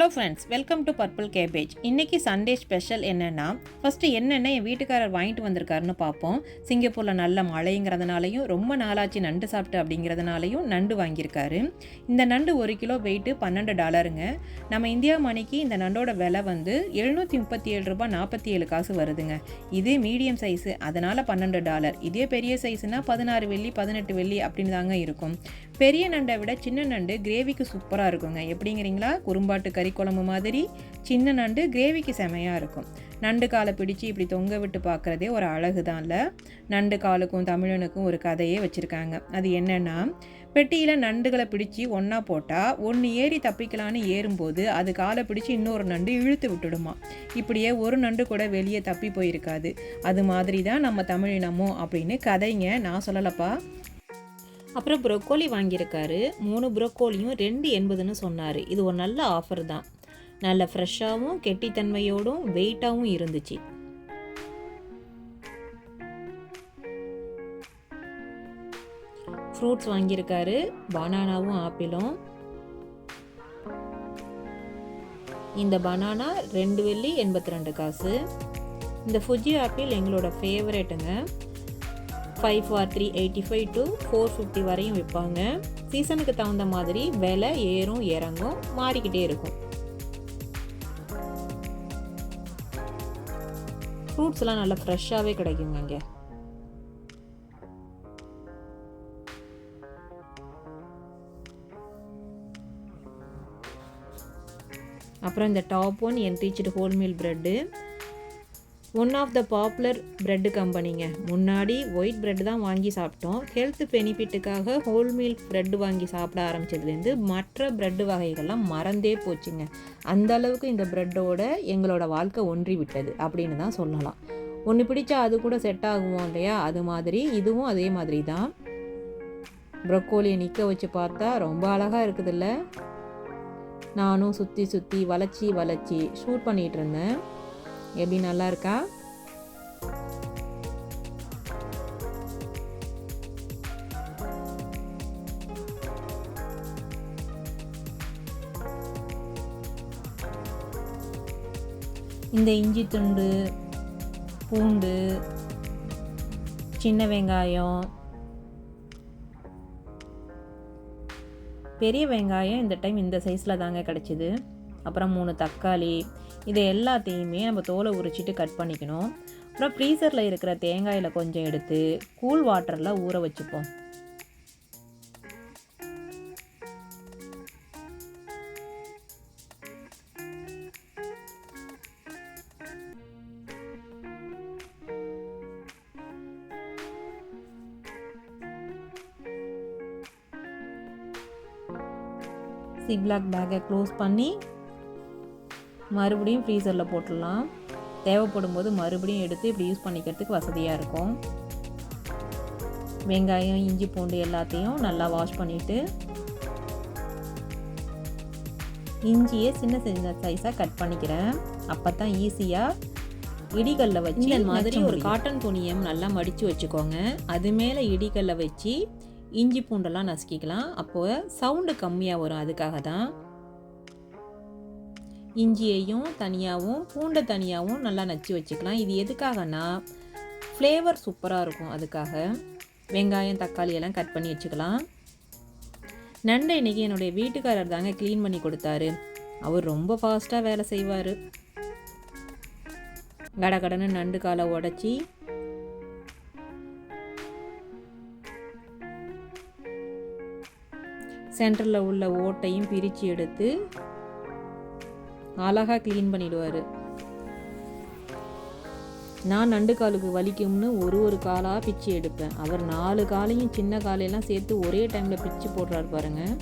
Hello friends welcome to purple cabbage இன்றைக்கி Sunday special என்னென்னா first என்னென்ன என் வீட்டுக்காரர் வாங்கிட்டு வந்திருக்காருன்னு பார்ப்போம். சிங்கப்பூரில் நல்ல மழைங்கிறதுனாலையும் ரொம்ப நாளாச்சு நண்டு சாப்பிட்டு அப்படிங்கிறதுனாலையும் நண்டு வாங்கியிருக்காரு. இந்த நண்டு ஒரு கிலோ வெயிட்டு பன்னெண்டு டாலருங்க. நம்ம இந்தியா மணிக்கு இந்த நண்டோட விலை வந்து எழுநூற்றி முப்பத்தி ஏழு ரூபாய் நாற்பத்தி ஏழு காசு வருதுங்க. இது மீடியம் சைஸு அதனால் பன்னெண்டு டாலர். இதே பெரிய சைஸுனா பதினாறு வெள்ளி பதினெட்டு வெள்ளி அப்படின்னு தாங்க இருக்கும். பெரிய நண்டை விட சின்ன நண்டு கிரேவிக்கு சூப்பராக இருக்குங்க. எப்படிங்கிறீங்களா? குறும்பாட்டு கறி குழம்பு மாதிரி சின்ன நண்டு கிரேவிக்கு செமையாக இருக்கும். நண்டு காலை பிடிச்சு இப்படி தொங்க விட்டு பார்க்குறதே ஒரு அழகு தான் இல்லை. நண்டு காலுக்கும் தமிழனுக்கும் ஒரு கதையே வச்சுருக்காங்க. அது என்னென்னா பெட்டியில் நண்டுகளை பிடிச்சி ஒன்றா போட்டால் ஒன்று ஏறி தப்பிக்கலான்னு ஏறும்போது அது காலை பிடிச்சி இன்னொரு நண்டு இழுத்து விட்டுடுமா. இப்படியே ஒரு நண்டு கூட வெளியே தப்பி போயிருக்காது. அது மாதிரி தான் நம்ம தமிழினமும் அப்படின்னு கதைங்க நான் சொல்லலப்பா. அப்புறம் ப்ரொக்கோலி வாங்கியிருக்காரு. மூணு ப்ரொக்கோலியும் ரெண்டு எண்பதுன்னு சொன்னார். இது ஒரு நல்ல ஆஃபர் தான். நல்ல ஃப்ரெஷ்ஷாகவும் கெட்டித்தன்மையோடும் வெயிட்டாகவும் இருந்துச்சு. ஃப்ரூட்ஸ் வாங்கியிருக்காரு. பனானாவும் ஆப்பிளும். இந்த பனானா ரெண்டு வெள்ளி எண்பத்தி ரெண்டு காசு. இந்த ஃபுஜி ஆப்பிள் எங்களோட ஃபேவரேட்டுங்க five for three eighty five to four fifty வரையும் விற்பாங்க. சீசனுக்கு தகுந்த மாதிரி விலை ஏறும் இறங்கும் மாறிக்கிட்டே இருக்கும். ஃப்ரூட்ஸ்லாம் நல்லா ஃப்ரெஷ்ஷாகவே கிடைக்குங்க இங்கே அப்புறம் இந்த top one N whole meal bread one of the popular bread கம்பெனிங்க முன்னாடி ஒயிட் ப்ரெட் தான் வாங்கி சாப்பிட்டோம். ஹெல்த் பெனிஃபிட்டுக்காக ஹோல் மீல் ப்ரெட் வாங்கி சாப்பிட ஆரம்பிச்சதுலேருந்து மற்ற ப்ரெட்டு வகைகள்லாம் மறந்தே போச்சுங்க. அந்த அளவுக்கு இந்த ப்ரெட்டோட எங்களோட வாழ்க்கை ஒன்றி விட்டது அப்படின்னு தான் சொல்லலாம். ஒன்று பிடிச்சா அது கூட செட் ஆகுவோம் இல்லையா? அது மாதிரி இதுவும் அதே மாதிரி தான். ப்ரொக்கோலியை நிற்க வச்சு பார்த்தா ரொம்ப அழகாக இருக்குதுல்ல? நானும் சுற்றி சுற்றி வளைச்சி வளைச்சி ஷூட் பண்ணிகிட்டு இருந்தேன். எப்படி நல்லா இருக்கா? இந்த இஞ்சி துண்டு பூண்டு சின்ன வெங்காயம் பெரிய வெங்காயம் இந்த டைம் இந்த சைஸில் தாங்க கிடச்சிது. அப்புறம் மூணு தக்காளி இதை எல்லாத்தையுமே நம்ம தோலை உரிச்சிட்டு கட் பண்ணிக்கணும். அப்புறம் ஃப்ரீசரில் இருக்கிற தேங்காயில் கொஞ்சம் எடுத்து கூல் வாட்டரில் ஊற வச்சுப்போம். சிப்லாக் பேக்கை க்ளோஸ் பண்ணி மறுபடியும் ஃப்ரீசரில் போட்டுடலாம். தேவைப்படும் போது மறுபடியும் எடுத்து இப்படி யூஸ் பண்ணிக்கிறதுக்கு வசதியாக இருக்கும். வெங்காயம் இஞ்சி பூண்டு எல்லாத்தையும் நல்லா வாஷ் பண்ணிவிட்டு இஞ்சியை சின்ன சின்ன சைஸாக கட் பண்ணிக்கிறேன். அப்போ தான் ஈஸியாக இடிகல்ல வச்சு இந்த மாதிரி ஒரு காட்டன் துணியம் நல்லா மடித்து வச்சுக்கோங்க. அது மேலே இடிகல்ல வச்சு இஞ்சி பூண்டெல்லாம் நசுக்கிக்கலாம். அப்போது சவுண்டு கம்மியாக வரும். அதுக்காக தான் இஞ்சியையும் தனியாகவும் பூண்டை தனியாகவும் நல்லா நச்சு வச்சுக்கலாம். இது எதுக்காகனா ஃப்ளேவர் சூப்பராக இருக்கும் அதுக்காக. வெங்காயம் தக்காளி எல்லாம் கட் பண்ணி வச்சுக்கலாம். நண்டை இன்றைக்கி என்னுடைய வீட்டுக்காரர் தாங்க க்ளீன் பண்ணி கொடுத்தாரு. அவர் ரொம்ப ஃபாஸ்ட்டாக வேலை செய்வார். கடகடன்னு நண்டு காலை உடச்சி சென்டரில் உள்ள ஓட்டையும் பிரித்து எடுத்து அழகாக க்ளீன் பண்ணிடுவார். நான் நண்டு காலுக்கு வலிக்கும்னு ஒரு ஒரு காலாக பிச்சு எடுப்பேன். அவர் நாலு காலையும் சின்ன காலையெல்லாம் சேர்த்து ஒரே டைமில் பிச்சு போடுறாரு பாருங்கள்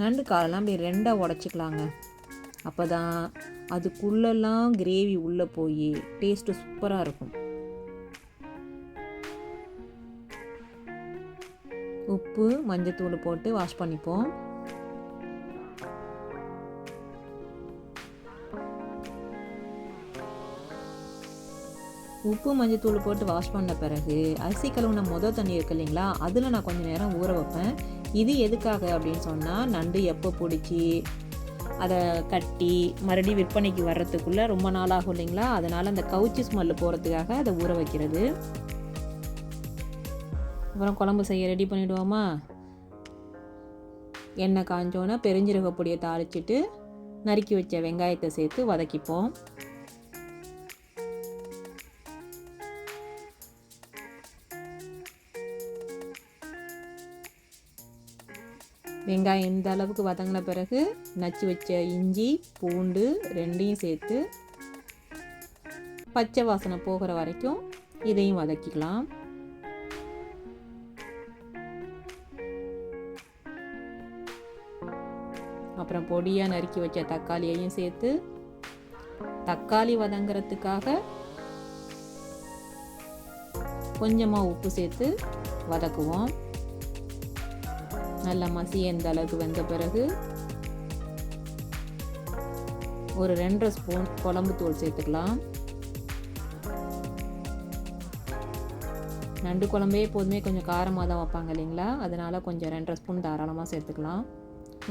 நண்டு காலெல்லாம் அப்படி ரெண்டாக உடச்சிக்கலாங்க. அப்போ தான் அதுக்குள்ளெல்லாம் கிரேவி உள்ளே போய் டேஸ்ட்டு சூப்பராக இருக்கும். உப்பு மஞ்சத்தூள் போட்டு வாஷ் பண்ணிப்போம். உப்பு மஞ்சத்தூள் போட்டு வாஷ் பண்ண பிறகு அரிசி கழுவுன மொதல் தண்ணி இருக்கு இல்லைங்களா? அதில் நான் கொஞ்சம் நேரம் ஊற வைப்பேன். இது எதுக்காக அப்படின்னு சொன்னால் நண்டு எப்போ பிடிச்சி அதை கட்டி மறுபடியும் விற்பனைக்கு வர்றதுக்குள்ளே ரொம்ப நாள் ஆகும் இல்லைங்களா? அதனால் அந்த கவுச்சி ஸ்மெல்லு போகிறதுக்காக அதை ஊற வைக்கிறது. அப்புறம் குழம்பு செய்ய ரெடி பண்ணிவிடுவோமா எண்ணெய் காஞ்சோன்னே பெருஞ்சீரக பொடியை தாளிச்சிட்டு நறுக்கி வச்ச வெங்காயத்தை சேர்த்து வதக்கிப்போம். வெங்காயம் இந்த அளவுக்கு வதங்கின பிறகு நச்சு வச்ச இஞ்சி பூண்டு ரெண்டையும் சேர்த்து பச்சை வாசனை போகிற வரைக்கும் இதையும் வதக்கிக்கலாம். அப்புறம் பொடியாக நறுக்கி வச்ச தக்காளியையும் சேர்த்து தக்காளி வதங்கிறதுக்காக கொஞ்சமாக உப்பு சேர்த்து வதக்குவோம். நல்லா மசி எந்த அளவுக்கு வெந்த பிறகு ஒரு ரெண்டரை ஸ்பூன் குழம்பு தூள் சேர்த்துக்கலாம். நண்டு குழம்பே எப்போதுமே கொஞ்சம் காரமாக தான் வைப்பாங்க இல்லைங்களா? அதனால் கொஞ்சம் ரெண்டரை ஸ்பூன் தாராளமாக சேர்த்துக்கலாம்.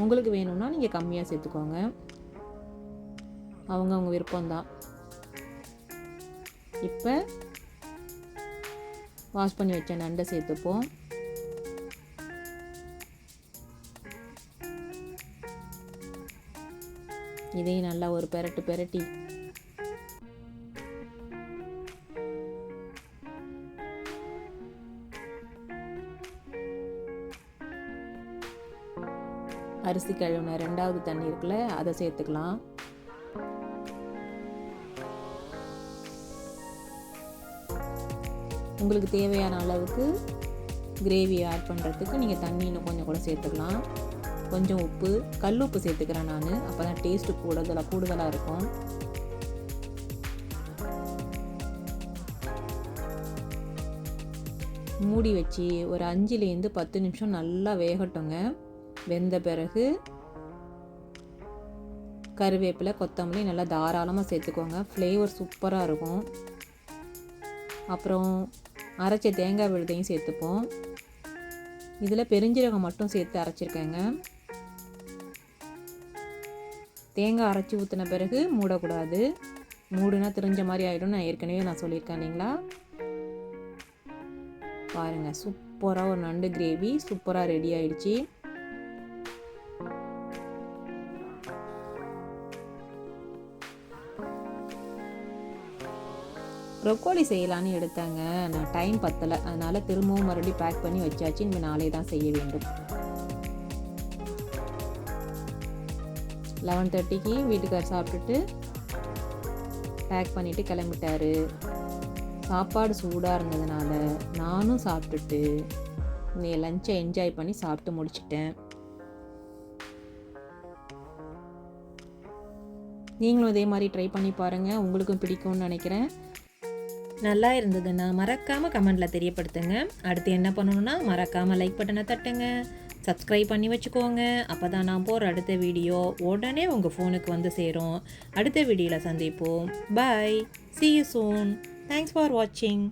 உங்களுக்கு வேணும்னா நீங்கள் கம்மியாக சேர்த்துக்கோங்க. அவங்க அவங்க விருப்பம்தான் இப்போ வாஷ் பண்ணி வச்ச நண்டை சேர்த்துப்போம். இதையும் நல்லா ஒரு பெரட்டு பெரட்டி. அரிசி கழுவுன ரெண்டாவது தண்ணி இருக்குல்ல அதை சேர்த்துக்கலாம். உங்களுக்கு தேவையான அளவுக்கு கிரேவி ஆட் பண்ணுறதுக்கு நீங்கள் தண்ணி இன்னும் கொஞ்சம் கூட சேர்த்துக்கலாம். கொஞ்சம் உப்பு கல் உப்பு சேர்த்துக்கிறேன் நான். அப்போ தான் டேஸ்ட்டு கூடுதலாக கூடுதலாக இருக்கும். மூடி வச்சு ஒரு அஞ்சுலேருந்து பத்து நிமிஷம் நல்லா வேகட்டுங்க. வெந்த பிறகு கருவேப்பிலை கொத்தமல்லி நல்லா தாராளமாக சேர்த்துக்கோங்க. ஃப்ளேவர் சூப்பராக இருக்கும். அப்புறம் அரைச்ச தேங்காய் விழுதையும் சேர்த்துப்போம். இதில் பெருஞ்சீரகம் மட்டும் சேர்த்து அரைச்சிருக்கேங்க. தேங்காய் அரைச்சி ஊற்றின பிறகு மூடக்கூடாது. மூடுனா தெரிஞ்ச மாதிரி ஆகிடும் நான் ஏற்கனவே நான் சொல்லியிருக்கேன் இல்லைங்களா? பாருங்கள் சூப்பராக ஒரு நண்டு கிரேவி சூப்பராக ரெடி ஆயிடுச்சு. ப்ரொக்கோலி செய்யலான்னு எடுத்தாங்க. நான் டைம் பத்தலை. அதனால் திரும்பவும் மறுபடியும் பேக் பண்ணி வச்சாச்சு. இனிமேல் நாளே தான் செய்ய வேண்டும். லெவன் தேர்ட்டிக்கு வீட்டுக்கார் சாப்பிட்டுட்டு பேக் பண்ணிவிட்டு கிளம்பிட்டாரு. சாப்பாடு சூடாக இருந்ததுனால நானும் சாப்பிட்டுட்டு நீ லஞ்சை என்ஜாய் பண்ணி சாப்பிட்டு முடிச்சிட்டேன். நீங்களும் இதே மாதிரி ட்ரை பண்ணி பாருங்கள் உங்களுக்கும் பிடிக்கும்னு நினைக்கிறேன். நல்லா இருந்ததுன்னா மறக்காமல் கமெண்டில் தெரியப்படுத்துங்க. அடுத்து என்ன பண்ணணும்னா மறக்காமல் லைக் பட்டனை தட்டுங்க. சப்ஸ்கிரைப் பண்ணி வச்சுக்கோங்க. அப்போ தான் நான் போகிற அடுத்த வீடியோ உடனே உங்கள் ஃபோனுக்கு வந்து சேரும். அடுத்த வீடியோவில் சந்திப்போம். Bye see you soon thanks for வாட்சிங்